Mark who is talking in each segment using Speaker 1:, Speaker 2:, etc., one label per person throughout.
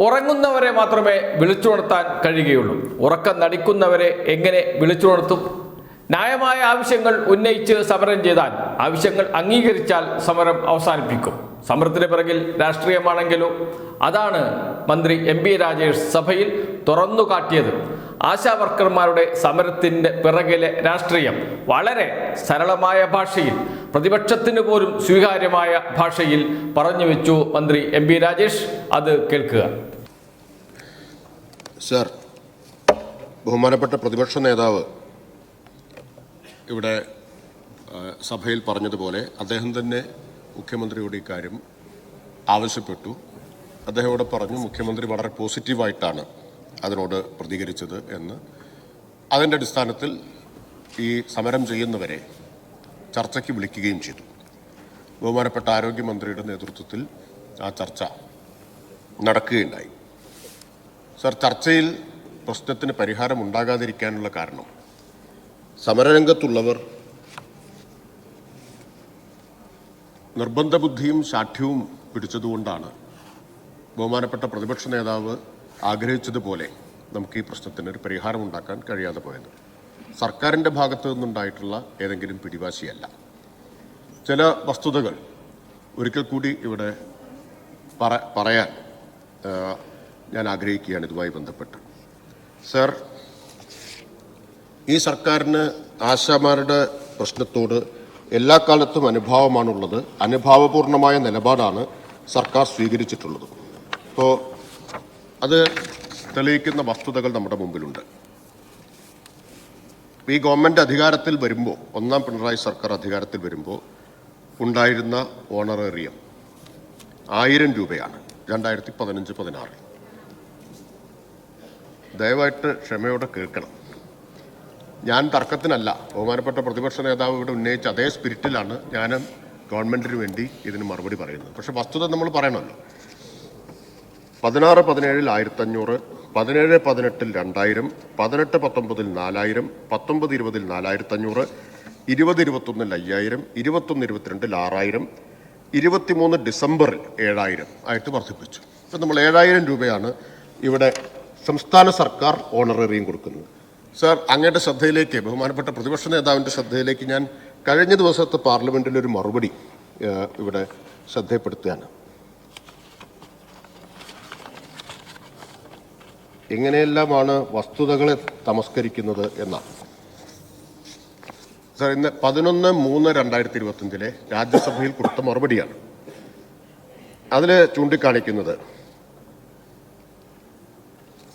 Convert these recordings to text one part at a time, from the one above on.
Speaker 1: ഉറങ്ങുന്നവരെ മാത്രമേ വിളിച്ചുണർത്താൻ കഴിയുകയുള്ളൂ. ഉറക്കം നടിക്കുന്നവരെ എങ്ങനെ വിളിച്ചുണർത്തും ന്യായമായ ആവശ്യങ്ങൾ ഉന്നയിച്ച് സമരം ചെയ്താൽ ആവശ്യങ്ങൾ അംഗീകരിച്ചാൽ സമരം അവസാനിപ്പിക്കും. സമരത്തിന് പിറകിൽ രാഷ്ട്രീയമാണെങ്കിലോ? അതാണ് മന്ത്രി എം പി രാജേഷ് സഭയിൽ തുറന്നു കാട്ടിയത്. ആശാ വർക്കർമാരുടെ സമരത്തിന്റെ പിറകിലെ രാഷ്ട്രീയം വളരെ സരളമായ ഭാഷയിൽ പ്രതിപക്ഷത്തിന് പോലും സ്വീകാര്യമായ ഭാഷയിൽ പറഞ്ഞു വെച്ചു മന്ത്രി എം പി രാജേഷ്. അത് കേൾക്കുക.
Speaker 2: സർ ബഹുമാനപ്പെട്ട പ്രതിപക്ഷ നേതാവ് ഇവിടെ സഭയിൽ പറഞ്ഞതുപോലെ അദ്ദേഹം തന്നെ മുഖ്യമന്ത്രിയോട് ഇക്കാര്യം ആവശ്യപ്പെട്ടു. അദ്ദേഹം ഇവിടെ പറഞ്ഞു മുഖ്യമന്ത്രി വളരെ പോസിറ്റീവായിട്ടാണ് അതിനോട് പ്രതികരിച്ചത് എന്ന്. അതിന്റെ അടിസ്ഥാനത്തിൽ ഈ സമരം ചെയ്യുന്നവരെ ചർച്ചയ്ക്ക് വിളിക്കുകയും ചെയ്തു. ബഹുമാനപ്പെട്ട ആരോഗ്യമന്ത്രിയുടെ നേതൃത്വത്തിൽ ആ ചർച്ച നടക്കുകയുണ്ടായി. സർ ചർച്ചയിൽ പ്രശ്നത്തിന് പരിഹാരം ഉണ്ടാകാതിരിക്കാനുള്ള കാരണം. സമരരംഗത്തുള്ളവർ നിർബന്ധബുദ്ധിയും ശാഠ്യവും പിടിച്ചതുകൊണ്ടാണ് ബഹുമാനപ്പെട്ട പ്രതിപക്ഷ നേതാവ് ആഗ്രഹിച്ചതുപോലെ നമുക്ക് ഈ പ്രശ്നത്തിന് ഒരു പരിഹാരം ഉണ്ടാക്കാൻ കഴിയാതെ പോയത്. സർക്കാരിന്റെ ഭാഗത്തു നിന്നുണ്ടായിട്ടുള്ള ഏതെങ്കിലും പിടിവാശിയല്ല. ചില വസ്തുതകൾ ഒരിക്കൽ കൂടി ഇവിടെ പറ പറയാൻ ഞാൻ ആഗ്രഹിക്കുകയാണ് ഇതുമായി ബന്ധപ്പെട്ട്. സർ ഈ സർക്കാരിന് ആശാമാരുടെ പ്രശ്നത്തോട് എല്ലാ കാലത്തും അനുഭാവമാണുള്ളത്. അനുഭാവപൂർണമായ നിലപാടാണ് സർക്കാർ സ്വീകരിച്ചിട്ടുള്ളത്. അപ്പോൾ അത് തെളിയിക്കുന്ന വസ്തുതകൾ നമ്മുടെ മുമ്പിലുണ്ട്. ഈ ഗവൺമെന്റ് അധികാരത്തിൽ വരുമ്പോൾ ഒന്നാം പിണറായി സർക്കാർ അധികാരത്തിൽ വരുമ്പോൾ ഉണ്ടായിരുന്ന ഓണറേറിയം ആയിരം രൂപയാണ് രണ്ടായിരത്തി പതിനഞ്ച് പതിനാറ് ദയവായിട്ട് ക്ഷമയോടെ കേൾക്കണം. ഞാൻ തർക്കത്തിനല്ല ബഹുമാനപ്പെട്ട പ്രതിപക്ഷ നേതാവ് ഇവിടെ ഉന്നയിച്ച അതേ സ്പിരിറ്റിലാണ് ഞാൻ ഗവൺമെന്റിന് വേണ്ടി ഇതിന് മറുപടി പറയുന്നത്. പക്ഷേ വസ്തുത നമ്മൾ പറയണമല്ലോ. പതിനാറ് പതിനേഴിൽ ആയിരത്തഞ്ഞൂറ് പതിനേഴ് പതിനെട്ടിൽ രണ്ടായിരം പതിനെട്ട് പത്തൊമ്പതിൽ നാലായിരം പത്തൊമ്പത് ഇരുപതിൽ നാലായിരത്തഞ്ഞൂറ് ഇരുപത് ഇരുപത്തൊന്നിൽ അയ്യായിരം ഇരുപത്തൊന്ന് ഇരുപത്തിരണ്ടിൽ ആറായിരം ഇരുപത്തിമൂന്ന് ഡിസംബറിൽ ഏഴായിരം. ആയിട്ട് വർദ്ധിപ്പിച്ചു. ഇപ്പം നമ്മൾ ഏഴായിരം രൂപയാണ് ഇവിടെ സംസ്ഥാന സർക്കാർ ഓണറേറിയം കൊടുക്കുന്നത്. സാർ അങ്ങയുടെ ശ്രദ്ധയിലേക്ക് ബഹുമാനപ്പെട്ട പ്രതിപക്ഷ നേതാവിന്റെ ശ്രദ്ധയിലേക്ക് ഞാൻ കഴിഞ്ഞ ദിവസത്തെ പാർലമെന്റിലൊരു മറുപടി ഇവിടെ ശ്രദ്ധയപ്പെടുത്തുകയാണ്. എങ്ങനെയെല്ലാമാണ് വസ്തുതകളെ തമസ്കരിക്കുന്നത് എന്നാണ് സാർ ഇന്ന് പതിനൊന്ന് മൂന്ന് രണ്ടായിരത്തി ഇരുപത്തഞ്ചിലെ രാജ്യസഭയിൽ കൊടുത്ത മറുപടിയാണ്. അതിൽ ചൂണ്ടിക്കാണിക്കുന്നത്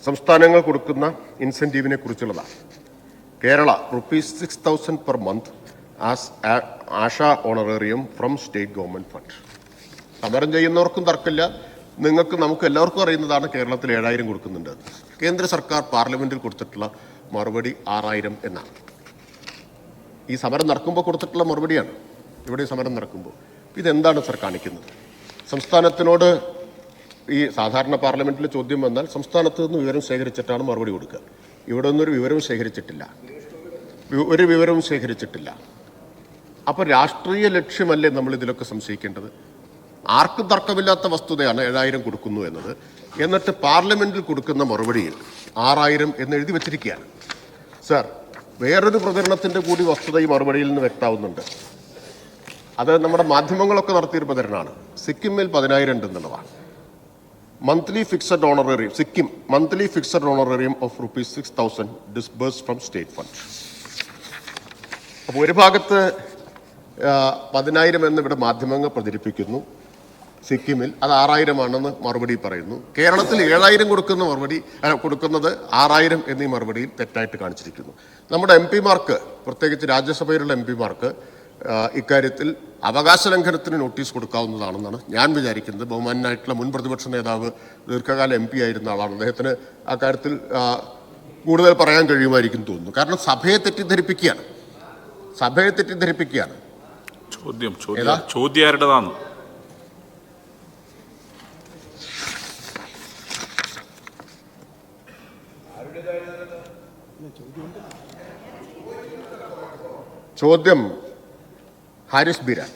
Speaker 2: സംസ്ഥാനങ്ങൾ കൊടുക്കുന്ന ഇൻസെന്റീവിനെ കുറിച്ചുള്ളതാണ്. Kerala rupees six thousand per month as ASHA honorarium from state government fund. സമരം ചെയ്യുന്നവർക്കും തർക്കമില്ല നിങ്ങൾക്ക് നമുക്ക് എല്ലാവർക്കും അറിയുന്നതാണ് കേരളത്തിൽ ഏഴായിരം കൊടുക്കുന്നുണ്ട്. കേന്ദ്ര സർക്കാർ പാർലമെന്റിൽ കൊടുത്തിട്ടുള്ള മറുപടി ആറായിരം എന്നാണ്. ഈ സമരം നടക്കുമ്പോൾ കൊടുത്തിട്ടുള്ള മറുപടിയാണ്. ഇവിടെ സമരം നടക്കുമ്പോൾ. ഇതെന്താണ് സർ കാണിക്കുന്നത്? സംസ്ഥാനത്തിനോട് ഈ സാധാരണ പാർലമെന്റിൽ ചോദ്യം വന്നാൽ സംസ്ഥാനത്ത് നിന്ന് വിവരം ശേഖരിച്ചിട്ടാണ് മറുപടി കൊടുക്കുക. ഇവിടെ നിന്നൊരു വിവരവും ശേഖരിച്ചിട്ടില്ല. ഒരു വിവരവും ശേഖരിച്ചിട്ടില്ല. അപ്പോൾ രാഷ്ട്രീയ ലക്ഷ്യമല്ലേ നമ്മൾ ഇതിലൊക്കെ സംശയിക്കേണ്ടത്? ആർക്കും തർക്കമില്ലാത്ത വസ്തുതയാണ് ഏഴായിരം കൊടുക്കുന്നു എന്നത്. എന്നിട്ട് പാർലമെന്റിൽ കൊടുക്കുന്ന മറുപടിയിൽ ആറായിരം എന്ന് എഴുതി വെച്ചിരിക്കുകയാണ്. സർ വേറൊരു പ്രചരണത്തിന്റെ കൂടി വസ്തുത ഈ മറുപടിയിൽ നിന്ന് വ്യക്തമാവുന്നുണ്ട്. അത് നമ്മുടെ മാധ്യമങ്ങളൊക്കെ നടത്തിയൊരു പ്രചരണമാണ്. സിക്കിമിൽ പതിനായിരം ഉണ്ടെന്നുള്ളതാണ്. Monthly fixed honorarium Sikkim monthly fixed honorarium of rupees six thousand disburse from state fund. അപ്പോൾ ഒരു ഭാഗത്ത് പതിനായിരം എന്ന് ഇവിടെ മാധ്യമങ്ങൾ പ്രചരിപ്പിക്കുന്നു. സിക്കിമിൽ അത് ആറായിരമാണെന്ന് മറുപടി പറയുന്നു. കേരളത്തിൽ ഏഴായിരം കൊടുക്കുന്ന മറുപടി കൊടുക്കുന്നത് ആറായിരം എന്നീ മറുപടിയിൽ തെറ്റായിട്ട് കാണിച്ചിരിക്കുന്നു. നമ്മുടെ എം പിമാർക്ക് പ്രത്യേകിച്ച് രാജ്യസഭയിലുള്ള എം പിമാർക്ക് ഇക്കാര്യത്തിൽ അവകാശ ലംഘനത്തിന് നോട്ടീസ് കൊടുക്കാവുന്നതാണെന്നാണ് ഞാൻ വിചാരിക്കുന്നത്. ബഹുമാനായിട്ടുള്ള മുൻ പ്രതിപക്ഷ നേതാവ് ദീർഘകാല എം പി ആയിരുന്ന ആളാണ്. അദ്ദേഹത്തിന് ആ കാര്യത്തിൽ കൂടുതൽ പറയാൻ കഴിയുമായിരിക്കും തോന്നുന്നു. കാരണം സഭയെ തെറ്റിദ്ധരിപ്പിക്കുകയാണ്. സഭയെ തെറ്റിദ്ധരിപ്പിക്കുകയാണ്.
Speaker 3: ചോദ്യം ചോദ്യം ചോദ്യം ആരുടേതാണ്
Speaker 2: ചോദ്യം ഹാരിസ് ബിരാൻ.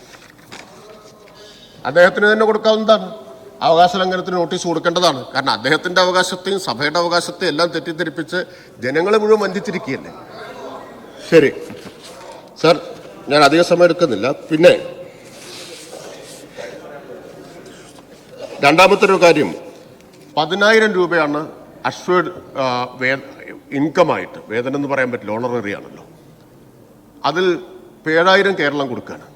Speaker 2: അദ്ദേഹത്തിന് തന്നെ കൊടുക്കാവുന്നതാണ്. അവകാശ ലംഘനത്തിന് നോട്ടീസ് കൊടുക്കേണ്ടതാണ്. കാരണം അദ്ദേഹത്തിന്റെ അവകാശത്തെയും സഭയുടെ അവകാശത്തെയും എല്ലാം തെറ്റിദ്ധരിപ്പിച്ച് ജനങ്ങളെ മുഴുവൻ വഞ്ചിച്ചിരിക്കുകയല്ലേ? ശരി. സർ ഞാൻ അധിക സമയം എടുക്കുന്നില്ല. പിന്നെ രണ്ടാമത്തെ ഒരു കാര്യം. പതിനായിരം രൂപയാണ് അഷ്വേഡ് ഇൻകമായിട്ട് വേതനം എന്ന് പറയാൻ പറ്റില്ല. ഓണററി അതിൽ ഏഴായിരം കേരളം കൊടുക്കുകയാണ്.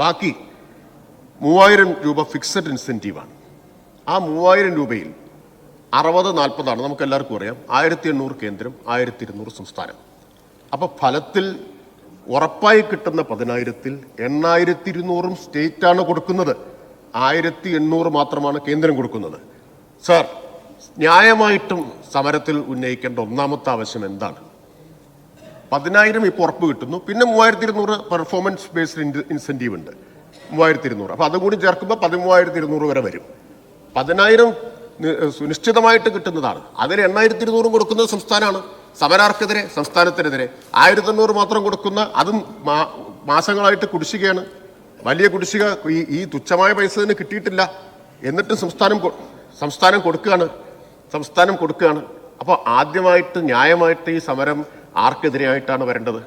Speaker 2: ബാക്കി മൂവായിരം രൂപ ഫിക്സഡ് ഇൻസെന്റീവാണ് ആ മൂവായിരം രൂപയിൽ അറുപത് നാൽപ്പതാണ്. നമുക്ക് എല്ലാവർക്കും അറിയാം. ആയിരത്തി എണ്ണൂറ് കേന്ദ്രം ആയിരത്തി ഇരുന്നൂറ് സംസ്ഥാനം. അപ്പോൾ ഫലത്തിൽ ഉറപ്പായി കിട്ടുന്ന പതിനായിരത്തിൽ എണ്ണായിരത്തി ഇരുന്നൂറും സ്റ്റേറ്റാണ് കൊടുക്കുന്നത്. ആയിരത്തി എണ്ണൂറ് മാത്രമാണ് കേന്ദ്രം കൊടുക്കുന്നത്. സാർ ന്യായമായിട്ടും സമരത്തിൽ ഉന്നയിക്കേണ്ട ഒന്നാമത്തെ ആവശ്യം എന്താണ്? പതിനായിരം ഇപ്പോൾ ഉറപ്പ് കിട്ടുന്നു. പിന്നെ മൂവായിരത്തി ഇരുന്നൂറ് പെർഫോമൻസ് ബേസ്ഡ് ഇൻസെന്റീവ് ഉണ്ട്. മൂവായിരത്തി ഇരുന്നൂറ് അപ്പോൾ അതും കൂടി ചേർക്കുമ്പോൾ പതിമൂവായിരത്തി ഇരുന്നൂറ് വരെ വരും. പതിനായിരം സുനിശ്ചിതമായിട്ട് കിട്ടുന്നതാണ്. അതിൽ എണ്ണായിരത്തി ഇരുന്നൂറും കൊടുക്കുന്നത് സംസ്ഥാനമാണ്. സമരാർക്കെതിരെ സംസ്ഥാനത്തിനെതിരെ. ആയിരത്തി എണ്ണൂറ് മാത്രം കൊടുക്കുന്ന അതും മാസങ്ങളായിട്ട് കുടിശ്ശികയാണ്. വലിയ കുടിശ്ശിക ഈ ഈ തുച്ഛമായ പൈസ തന്നെ കിട്ടിയിട്ടില്ല. എന്നിട്ടും സംസ്ഥാനം സംസ്ഥാനം കൊടുക്കുകയാണ്. സംസ്ഥാനം കൊടുക്കുകയാണ്. അപ്പോൾ ആദ്യമായിട്ട് ന്യായമായിട്ട് ഈ സമരം ആർക്കെതിരെയായിട്ടാണ് വരേണ്ടത്?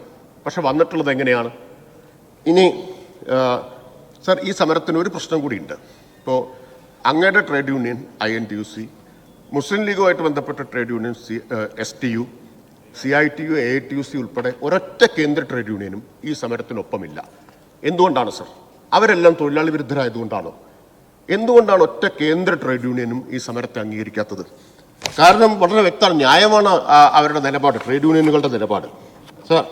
Speaker 2: പക്ഷെ വന്നിട്ടുള്ളത് എങ്ങനെയാണ്? ഇനി സർ ഈ സമരത്തിന് ഒരു പ്രശ്നം കൂടിയുണ്ട്. ഇപ്പോൾ അങ്ങയുടെ trade union I N T U C Muslim ലീഗുമായിട്ട് ബന്ധപ്പെട്ട trade union C S T U C I T U A T U C ഉൾപ്പെടെ ഒരൊറ്റ കേന്ദ്ര ട്രേഡ് യൂണിയനും ഈ സമരത്തിനൊപ്പമില്ല. എന്തുകൊണ്ടാണ് സർ? അവരെല്ലാം തൊഴിലാളി വിരുദ്ധരായതുകൊണ്ടാണോ? എന്തുകൊണ്ടാണ് ഒറ്റ കേന്ദ്ര ട്രേഡ് യൂണിയനും ഈ സമരത്തെ അംഗീകരിക്കാത്തത്? കാരണം വളരെ വ്യക്തമാണ്. ന്യായമാണ് അവരുടെ നിലപാട് ട്രേഡ് യൂണിയനുകളുടെ നിലപാട്. സർ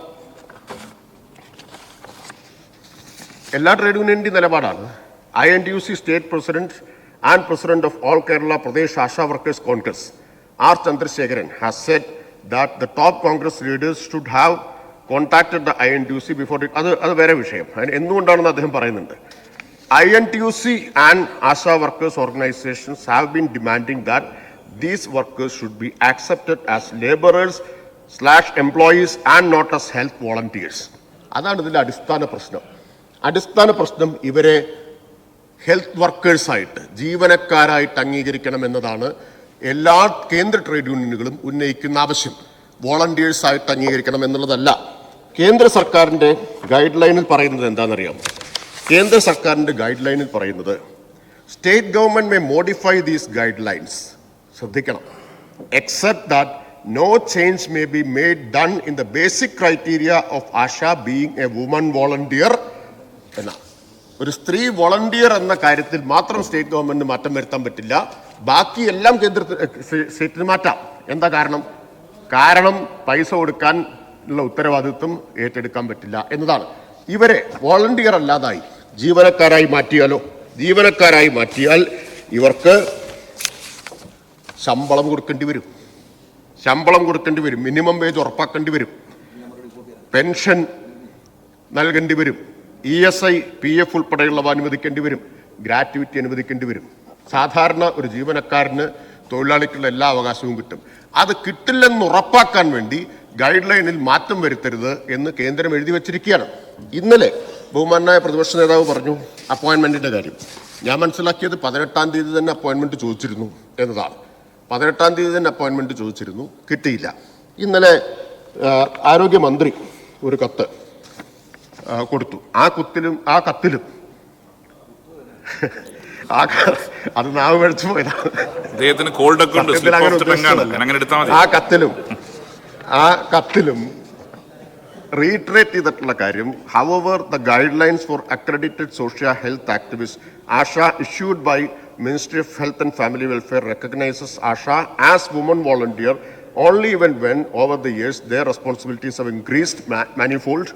Speaker 2: എല്ലാ ട്രേഡ് യൂണിയന്റെ നിലപാടാണ്. I N T U C state president and president of all Kerala Pradesh ASHA workers Congress R Chandrasekharan has set that the top Congress leaders should have contacted the I N T U C before അത് അത് വേറെ വിഷയം. അതിന് എന്തുകൊണ്ടാണെന്ന് അദ്ദേഹം പറയുന്നുണ്ട്. I N T U C and ASHA workers organisations have been demanding that these workers should be accepted as labourers slash employees and not as health volunteers അതാണ് ഇതിന്റെ അടിസ്ഥാന പ്രശ്നം. അടിസ്ഥാന പ്രശ്നം ഇവരെ ഹെൽത്ത് വർക്കേഴ്സായിട്ട് ജീവനക്കാരായിട്ട് അംഗീകരിക്കണം എന്നതാണ് എല്ലാ കേന്ദ്ര ട്രേഡ് യൂണിയനുകളും ഉന്നയിക്കുന്ന ആവശ്യം. വോളണ്ടിയേഴ്സായിട്ട് അംഗീകരിക്കണം എന്നുള്ളതല്ല. കേന്ദ്ര സർക്കാരിന്റെ ഗൈഡ് ലൈനിൽ പറയുന്നത് എന്താണെന്നറിയാം കേന്ദ്ര സർക്കാരിന്റെ ഗൈഡ് ലൈനിൽ പറയുന്നത് state government may modify these guidelines ശ്രദ്ധിക്കണം. Except that no change may be made done in the basic criteria of ASHA being a woman volunteer എന്ന. ഒരു സ്ത്രീ വോളണ്ടിയർ എന്ന കാര്യത്തിൽ മാത്രം സ്റ്റേറ്റ് ഗവൺമെന്റിന് മാറ്റം വരുത്താൻ പറ്റില്ല. ബാക്കി എല്ലാം കേന്ദ്ര സ്റ്റേറ്റിന് മാറ്റാം. എന്താ കാരണം? കാരണം പൈസ കൊടുക്കാൻ ഉള്ള ഉത്തരവാദിത്വം ഏറ്റെടുക്കാൻ പറ്റില്ല എന്നതാണ്. ഇവരെ വോളണ്ടിയർ അല്ലാതായി ജീവനക്കാരായി മാറ്റിയാലോ? ജീവനക്കാരായി മാറ്റിയാൽ ഇവർക്ക് ശമ്പളം കൊടുക്കേണ്ടി വരും. ശമ്പളം കൊടുക്കേണ്ടി വരും. മിനിമം വേജ് ഉറപ്പാക്കേണ്ടി വരും. പെൻഷൻ നൽകേണ്ടി വരും. E S I P F ഉൾപ്പെടെയുള്ളവ അനുവദിക്കേണ്ടി വരും. ഗ്രാറ്റുവിറ്റി അനുവദിക്കേണ്ടി വരും. സാധാരണ ഒരു ജീവനക്കാരന് തൊഴിലാളിക്കുള്ള എല്ലാ അവകാശവും കിട്ടും. അത് കിട്ടില്ലെന്ന് ഉറപ്പാക്കാൻ വേണ്ടി ഗൈഡ് ലൈനിൽ മാറ്റം വരുത്തരുത് എന്ന് കേന്ദ്രം എഴുതി വച്ചിരിക്കുകയാണ്. ഇന്നലെ ബഹുമാനായ പ്രതിപക്ഷ നേതാവ് പറഞ്ഞു അപ്പോയിന്റ്മെന്റിന്റെ കാര്യം. ഞാൻ മനസ്സിലാക്കിയത് പതിനെട്ടാം തീയതി തന്നെ അപ്പോയിന്റ്മെന്റ് ചോദിച്ചിരുന്നു എന്നതാണ്. പതിനെട്ടാം തീയതി തന്നെ അപ്പോയിന്റ്മെന്റ് ചോദിച്ചിരുന്നു. കിട്ടിയില്ല. ഇന്നലെ ആരോഗ്യമന്ത്രി ഒരു കത്ത് കൊടുത്തു. ആ കുത്തിലും ആ കത്തിലും. ആ അത് നാവ് മേടിച്ചു പോയതാണ് ആ കത്തിലും ആ കത്തിലും റീട്രേറ്റ് ചെയ്തിട്ടുള്ള കാര്യം however the guidelines for accredited social health activist ASHA issued by ministry of health and family welfare recognises ASHA as woman volunteer only even when over the years their responsibilities have increased ma- manifold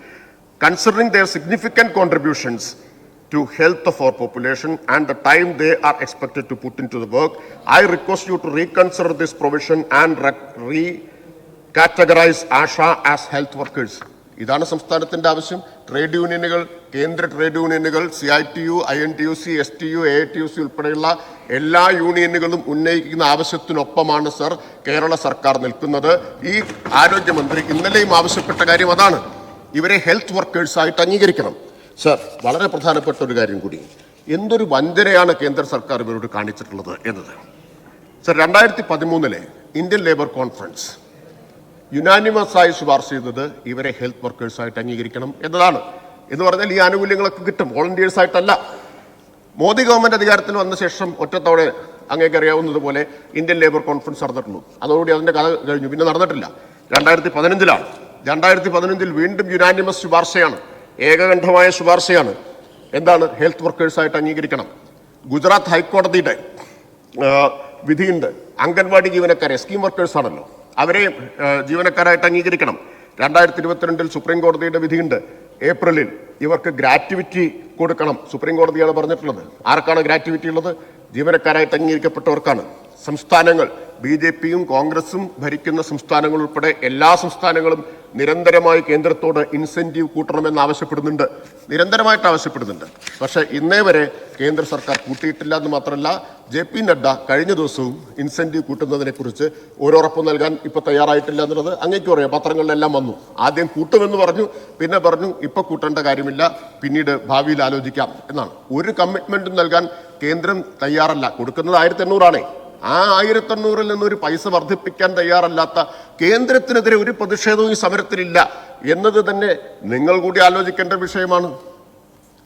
Speaker 2: considering their significant contributions to health of our population and the time they are expected to put into the work, I request you to reconsider this provision and rec- re-categorize ASHA as health workers. ഇതാണ് സംസ്ഥാനത്തിന്റെ ആവശ്യം. Trade യൂണിയനുകൾ കേന്ദ്ര trade യൂണിയനുകൾ C I T U I N T U C S T U A T U C ഉൾപ്പെടെയുള്ള എല്ലാ യൂണിയനുകളും ഉന്നയിക്കുന്ന ആവശ്യത്തിനൊപ്പമാണ് sir Kerala സർക്കാർ നിൽക്കുന്നത്. ഈ ആരോഗ്യമന്ത്രി ഇന്നലെയും ആവശ്യപ്പെട്ട കാര്യം അതാണ്. ഇവരെ ഹെൽത്ത് വർക്കേഴ്സായിട്ട് അംഗീകരിക്കണം. സർ വളരെ പ്രധാനപ്പെട്ട ഒരു കാര്യം കൂടി. എന്തൊരു വഞ്ചനയാണ് കേന്ദ്ര സർക്കാർ ഇവരോട് കാണിച്ചിട്ടുള്ളത് എന്നത്? സർ രണ്ടായിരത്തി പതിമൂന്നിലെ ഇന്ത്യൻ ലേബർ കോൺഫറൻസ് യുനാനിമസ് ആയി ശുപാർശ ചെയ്തത് ഇവരെ ഹെൽത്ത് വർക്കേഴ്സായിട്ട് അംഗീകരിക്കണം എന്നതാണ്. എന്ന് പറഞ്ഞാൽ ഈ ആനുകൂല്യങ്ങളൊക്കെ കിട്ടും. വോളണ്ടിയേഴ്സ് ആയിട്ടല്ല. മോദി ഗവൺമെന്റ് അധികാരത്തിൽ വന്ന ശേഷം ഒറ്റത്തോടെ അങ്ങേക്ക് അറിയാവുന്നതുപോലെ ഇന്ത്യൻ ലേബർ കോൺഫറൻസ് നടന്നിട്ടുള്ളൂ അതോടുകൂടി അതിന്റെ കഥ കഴിഞ്ഞു. പിന്നെ നടന്നിട്ടില്ല. രണ്ടായിരത്തി പതിനഞ്ചിലാണ് രണ്ടായിരത്തി പതിനഞ്ചിൽ വീണ്ടും യുനാനിമസ് ശുപാർശയാണ്. ഏകകണ്ഠമായ ശുപാർശയാണ്. എന്താണ്? ഹെൽത്ത് വർക്കേഴ്സായിട്ട് അംഗീകരിക്കണം. ഗുജറാത്ത് ഹൈക്കോടതിയുടെ വിധിയുണ്ട്. അംഗൻവാടി ജീവനക്കാരെ സ്കീം വർക്കേഴ്സ് ആണല്ലോ. അവരെ ജീവനക്കാരായിട്ട് അംഗീകരിക്കണം. രണ്ടായിരത്തി ഇരുപത്തിരണ്ടിൽ സുപ്രീം കോടതിയുടെ വിധിയുണ്ട്. ഏപ്രിലിൽ ഇവർക്ക് ഗ്രാറ്റുവിറ്റി കൊടുക്കണം സുപ്രീം കോടതിയാണ് പറഞ്ഞിട്ടുള്ളത്. ആർക്കാണ് ഗ്രാറ്റുവിറ്റി ഉള്ളത്? ജീവനക്കാരായിട്ട് അംഗീകരിക്കപ്പെട്ടവർക്കാണ്. സംസ്ഥാനങ്ങൾ ബി ജെ പിയും കോൺഗ്രസും ഭരിക്കുന്ന സംസ്ഥാനങ്ങൾ ഉൾപ്പെടെ എല്ലാ സംസ്ഥാനങ്ങളും നിരന്തരമായി കേന്ദ്രത്തോട് ഇൻസെന്റീവ് കൂട്ടണമെന്ന് ആവശ്യപ്പെടുന്നുണ്ട്. നിരന്തരമായിട്ട് ആവശ്യപ്പെടുന്നുണ്ട്. പക്ഷേ ഇന്നേ വരെ കേന്ദ്ര സർക്കാർ കൂട്ടിയിട്ടില്ല എന്ന് മാത്രമല്ല ജെ പി നഡ്ഡ കഴിഞ്ഞ ദിവസവും ഇൻസെന്റീവ് കൂട്ടുന്നതിനെക്കുറിച്ച് ഒരുറപ്പ് നൽകാൻ ഇപ്പോൾ തയ്യാറായിട്ടില്ല എന്നുള്ളത് അങ്ങേക്കും അറിയാം പത്രങ്ങളിലെല്ലാം വന്നു. ആദ്യം കൂട്ടുമെന്ന് പറഞ്ഞു പിന്നെ പറഞ്ഞു ഇപ്പം കൂട്ടേണ്ട കാര്യമില്ല പിന്നീട് ഭാവിയിൽ ആലോചിക്കാം എന്നാണ്. ഒരു കമ്മിറ്റ്മെന്റും നൽകാൻ കേന്ദ്രം തയ്യാറല്ല. കൊടുക്കുന്നത് ആയിരത്തി എണ്ണൂറാണേ. ആ ആയിരത്തി എണ്ണൂറിൽ നിന്ന് ഒരു പൈസ വർദ്ധിപ്പിക്കാൻ തയ്യാറല്ലാത്ത കേന്ദ്രത്തിനെതിരെ ഒരു പ്രതിഷേധവും ഈ സമരത്തിലില്ല എന്നത് തന്നെ നിങ്ങൾ കൂടി ആലോചിക്കേണ്ട വിഷയമാണ്.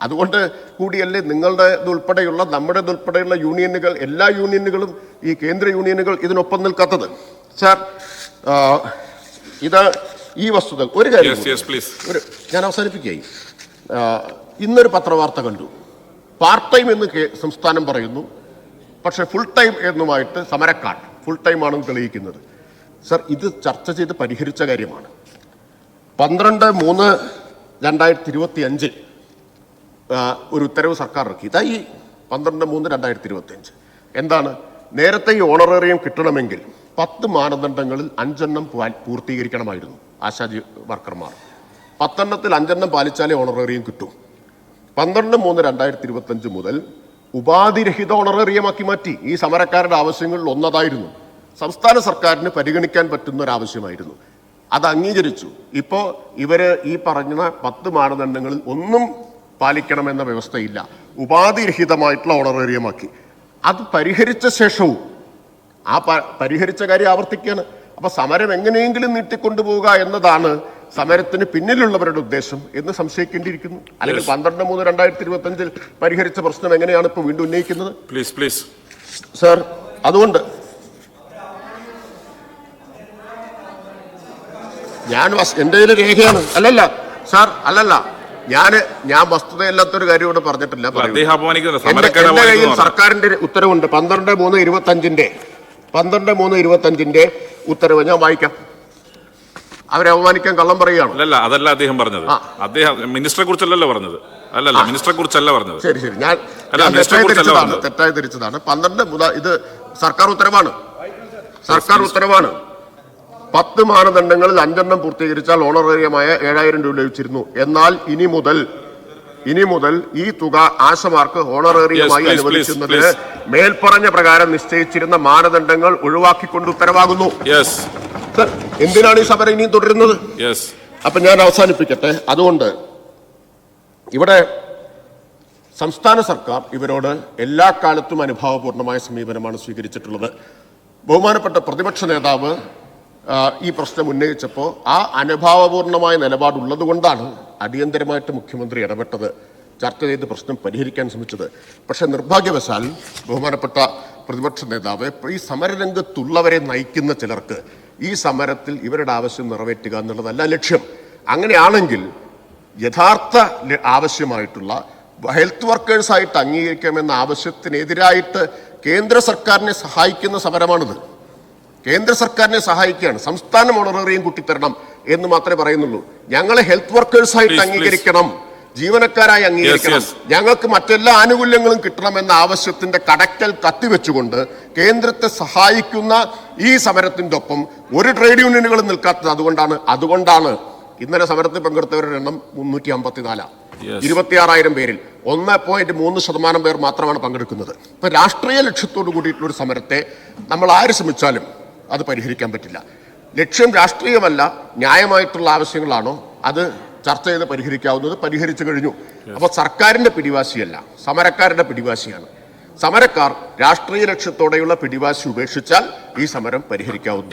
Speaker 2: അതുകൊണ്ട് കൂടിയല്ലേ നിങ്ങളുടെ ഉൾപ്പെടെയുള്ള നമ്മുടെ ഉൾപ്പെടെയുള്ള യൂണിയനുകൾ എല്ലാ യൂണിയനുകളും ഈ കേന്ദ്ര യൂണിയനുകൾ ഇതിനൊപ്പം നിൽക്കാത്തത്. സാർ ഇത് ഈ വസ്തുത ഒരു കാര്യം ഒരു ഞാൻ അവസാനിപ്പിക്കുകയായി. ഇന്നൊരു പത്രവാർത്ത കണ്ടു. പാർട്ട് ടൈം എന്ന് സംസ്ഥാനം പറയുന്നു. പക്ഷെ ഫുൾ ടൈം എന്നുമായിട്ട് സമരക്കാർ ഫുൾ ടൈം ആണെന്ന് തെളിയിക്കുന്നത്. സർ ഇത് ചർച്ച ചെയ്ത് പരിഹരിച്ച കാര്യമാണ്. പന്ത്രണ്ട് മൂന്ന് രണ്ടായിരത്തി ഇരുപത്തി അഞ്ചിൽ ഒരു ഉത്തരവ് സർക്കാർ ഇറക്കി ഇതായി പന്ത്രണ്ട് മൂന്ന് രണ്ടായിരത്തി ഇരുപത്തി അഞ്ച് എന്താണ്? നേരത്തെ ഈ ഓണറേറിയം കിട്ടണമെങ്കിൽ പത്ത് മാനദണ്ഡങ്ങളിൽ അഞ്ചെണ്ണം പൂർത്തീകരിക്കണമായിരുന്നു ആശാജി വർക്കർമാർ. പത്തെണ്ണത്തിൽ അഞ്ചെണ്ണം പാലിച്ചാലേ ഓണറേറിയം കിട്ടും. പന്ത്രണ്ട് മൂന്ന് രണ്ടായിരത്തി ഇരുപത്തഞ്ച് മുതൽ ഉപാധിരഹിത ഓണറേറിയമാക്കി മാറ്റി ഈ സമരക്കാരുടെ ആവശ്യങ്ങളിൽ ഒന്നതായിരുന്നു. സംസ്ഥാന സർക്കാരിന് പരിഗണിക്കാൻ പറ്റുന്ന ഒരു ആവശ്യമായിരുന്നു അത് അംഗീകരിച്ചു. ഇപ്പോൾ ഇവർ ഈ പറഞ്ഞ പത്ത് മാനദണ്ഡങ്ങളിൽ ഒന്നും പാലിക്കണമെന്ന വ്യവസ്ഥയില്ല. ഉപാധിരഹിതമായിട്ടുള്ള ഓണറേറിയമാക്കി. അത് പരിഹരിച്ച ശേഷവും ആ പരിഹരിച്ച കാര്യം ആവർത്തിക്കുകയാണ് അപ്പോൾ സമരം എങ്ങനെയെങ്കിലും നീട്ടിക്കൊണ്ടുപോവുക എന്നതാണ് സമരത്തിന് പിന്നിലുള്ളവരുടെ ഉദ്ദേശം എന്ന് സംശയിക്കേണ്ടിയിരിക്കുന്നു. അല്ലെങ്കിൽ പന്ത്രണ്ട് മൂന്ന് രണ്ടായിരത്തി ഇരുപത്തി അഞ്ചിൽ പരിഹരിച്ച പ്രശ്നം എങ്ങനെയാണ് ഇപ്പൊ വീണ്ടും ഉന്നയിക്കുന്നത്?
Speaker 3: പ്ലീസ് പ്ലീസ്
Speaker 2: സർ അതുകൊണ്ട് ഞാൻ എന്റെ കയ്യിൽ രേഖയാണ്. അല്ലല്ല സാർ അല്ലല്ല. ഞാൻ ഞാൻ വസ്തുതയില്ലാത്തൊരു കാര്യം ഇവിടെ പറഞ്ഞിട്ടില്ല എന്റെ കയ്യിൽ സർക്കാരിന്റെ ഉത്തരവുണ്ട്. പന്ത്രണ്ട് മൂന്ന് ഇരുപത്തി അഞ്ചിന്റെ പന്ത്രണ്ട് മൂന്ന് ഇരുപത്തി അഞ്ചിന്റെ ഉത്തരവ് ഞാൻ വായിക്കാം. അവരെ അവമാനിക്കാൻ കള്ളം പറയുകയാണ്?
Speaker 3: അല്ലല്ല അതല്ല അദ്ദേഹം പറഞ്ഞത്. അദ്ദേഹം മിനിസ്റ്ററെ കുറിച്ചല്ലല്ലോ പറഞ്ഞത്. അല്ലല്ല മിനിസ്റ്ററെ കുറിച്ചല്ല പറഞ്ഞത്.
Speaker 2: ശരി ശരി. ഞാൻ
Speaker 3: മിനിസ്റ്ററെ
Speaker 2: തെറ്റായി തിരിച്ചതാണ് പന്ത്രണ്ട് മുതൽ ഇത് സർക്കാർ ഉത്തരവാണ്. സർക്കാർ ഉത്തരവാണ്. പത്ത് മാനദണ്ഡങ്ങളിൽ അഞ്ചെണ്ണം പൂർത്തീകരിച്ചാൽ ഓണറേറിയമായ ഏഴായിരം രൂപ ലഭിച്ചിരുന്നു. എന്നാൽ ഇനി മുതൽ ഇനി മുതൽ ഈ തുക ആശമാർക്ക് ഓണറേറിയമായി അനുവദിക്കുന്നതിന് മേൽപ്പറഞ്ഞ പ്രകാരം നിശ്ചയിച്ചിരുന്ന മാനദണ്ഡങ്ങൾ ഒഴിവാക്കിക്കൊണ്ട് ഉത്തരവാകുന്നു. എന്തിനാണ് ഈ സമരം ഇനിയും തുടരുന്നത്?
Speaker 3: യെസ്
Speaker 2: അപ്പൊ ഞാൻ അവസാനിപ്പിക്കട്ടെ. അതുകൊണ്ട് ഇവിടെ സംസ്ഥാന സർക്കാർ ഇവരോട് എല്ലാ കാലത്തും അനുഭാവപൂർണമായ സമീപനമാണ് സ്വീകരിച്ചിട്ടുള്ളത്. ബഹുമാനപ്പെട്ട പ്രതിപക്ഷ നേതാവ് ഈ പ്രശ്നം ഉന്നയിച്ചപ്പോൾ ആ അനുഭാവപൂർണമായ നിലപാടുള്ളത് കൊണ്ടാണ് അടിയന്തരമായിട്ട് മുഖ്യമന്ത്രി ഇടപെട്ടത് ചർച്ച ചെയ്ത് പ്രശ്നം പരിഹരിക്കാൻ ശ്രമിച്ചത്. പക്ഷേ നിർഭാഗ്യവശാൽ ബഹുമാനപ്പെട്ട പ്രതിപക്ഷ നേതാവ് ഈ സമരരംഗത്തുള്ളവരെ നയിക്കുന്ന ചിലർക്ക് ഈ സമരത്തിൽ ഇവരുടെ ആവശ്യം നിറവേറ്റുക എന്നുള്ളതല്ല ലക്ഷ്യം. അങ്ങനെയാണെങ്കിൽ യഥാർത്ഥ ആവശ്യമായിട്ടുള്ള ഹെൽത്ത് വർക്കേഴ്സായിട്ട് അംഗീകരിക്കാമെന്ന ആവശ്യത്തിനെതിരായിട്ട് കേന്ദ്ര സർക്കാരിനെ സഹായിക്കുന്ന സമരമാണിത്. കേന്ദ്ര സർക്കാരിനെ സഹായിക്കുകയാണ്. സംസ്ഥാനം ഓണറേറിയം കൂട്ടിത്തരണം എന്ന് മാത്രമേ പറയുന്നുള്ളൂ. ഞങ്ങളെ ഹെൽത്ത് വർക്കേഴ്സായിട്ട്. അംഗീകരിക്കണം. ജീവനക്കാരായി അംഗീകരിക്കണം. ഞങ്ങൾക്ക് മറ്റെല്ലാ ആനുകൂല്യങ്ങളും കിട്ടണമെന്ന ആവശ്യത്തിന്റെ കടക്കൽ കത്തിവെച്ചുകൊണ്ട് കേന്ദ്രത്തെ സഹായിക്കുന്ന ഈ സമരത്തിന്റെ ഒപ്പം ഒരു ട്രേഡ് യൂണിയനുകളും നിൽക്കാത്തത് അതുകൊണ്ടാണ്. അതുകൊണ്ടാണ് ഇന്നലെ സമരത്തിൽ പങ്കെടുത്തവരുടെ എണ്ണം മുന്നൂറ്റി അമ്പത്തിനാലാണ് ഇരുപത്തിയാറായിരം പേരിൽ ഒന്ന് പോയിന്റ് മൂന്ന് ശതമാനം പേർ മാത്രമാണ് പങ്കെടുക്കുന്നത്. ഇപ്പൊ രാഷ്ട്രീയ ലക്ഷ്യത്തോടു കൂടിയിട്ടുള്ള ഒരു സമരത്തെ നമ്മൾ ആര് ശ്രമിച്ചാലും അത് പരിഹരിക്കാൻ പറ്റില്ല. ലക്ഷ്യം രാഷ്ട്രീയമല്ല ന്യായമായിട്ടുള്ള ആവശ്യങ്ങളാണോ? അത് ചർച്ച ചെയ്ത് പരിഹരിക്കാവുന്നത് പരിഹരിച്ചു കഴിഞ്ഞു. അപ്പോൾ സർക്കാരിന്റെ പിടിവാശിയല്ല സമരക്കാരുടെ പിടിവാശിയാണ്. സമരക്കാർ രാഷ്ട്രീയ ലക്ഷ്യത്തോടെയുള്ള പിടിവാശി ഉപേക്ഷിച്ചാൽ ഈ സമരം പരിഹരിക്കാവുന്ന